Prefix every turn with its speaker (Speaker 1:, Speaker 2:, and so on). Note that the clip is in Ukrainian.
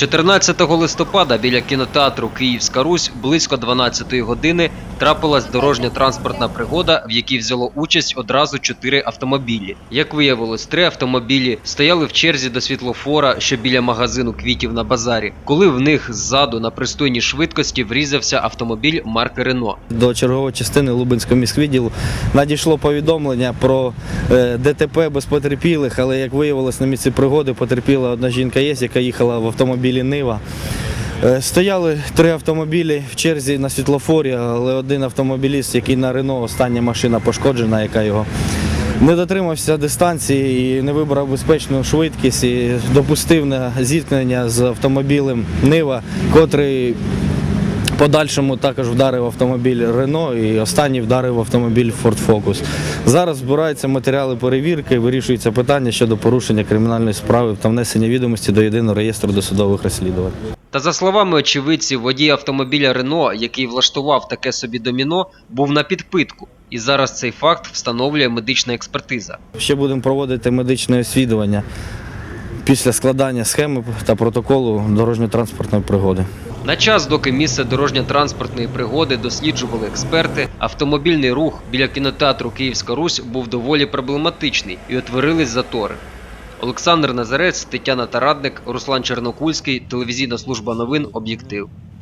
Speaker 1: 14 листопада біля кінотеатру Київська Русь близько 12 години трапилась дорожньо-транспортна пригода, в якій взяло участь одразу чотири автомобілі. Як виявилось, три автомобілі стояли в черзі до світлофора, що біля магазину квітів на базарі, коли в них ззаду на пристойній швидкості врізався автомобіль марки Рено.
Speaker 2: До чергової частини Лубенського міськвідділу надійшло повідомлення про е, ДТП без потерпілих, але як виявилось на місці пригоди, потерпіла одна жінка є, яка їхала в автомобілі Нива. Е, Стояли три автомобілі в черзі на світлофорі, але один автомобіліст, який на Рено, остання машина пошкоджена, яка його не дотримався дистанції і не вибрав безпечну швидкість і допустив на зіткнення з автомобілем Нива, котрий подальшому також вдарив автомобіль Рено і останній вдарив автомобіль Ford Focus. Зараз збираються матеріали перевірки, вирішується питання щодо порушення кримінальної справи та внесення відомості до єдиного реєстру досудових розслідувань.
Speaker 1: Та за словами очевидців, водій автомобіля Рено, який влаштував таке собі доміно, був на підпитку. І зараз цей факт встановлює медична експертиза.
Speaker 2: Ще будемо проводити медичне освідування після складання схеми та протоколу дорожньо-транспортної пригоди.
Speaker 1: На час, доки місце дорожньо-транспортної пригоди досліджували експерти, автомобільний рух біля кінотеатру Київська Русь був доволі проблематичний і утворились затори. Олександр Назарець, Тетяна Тарадник, Руслан Чернокульський, телевізійна служба новин Об'єктив.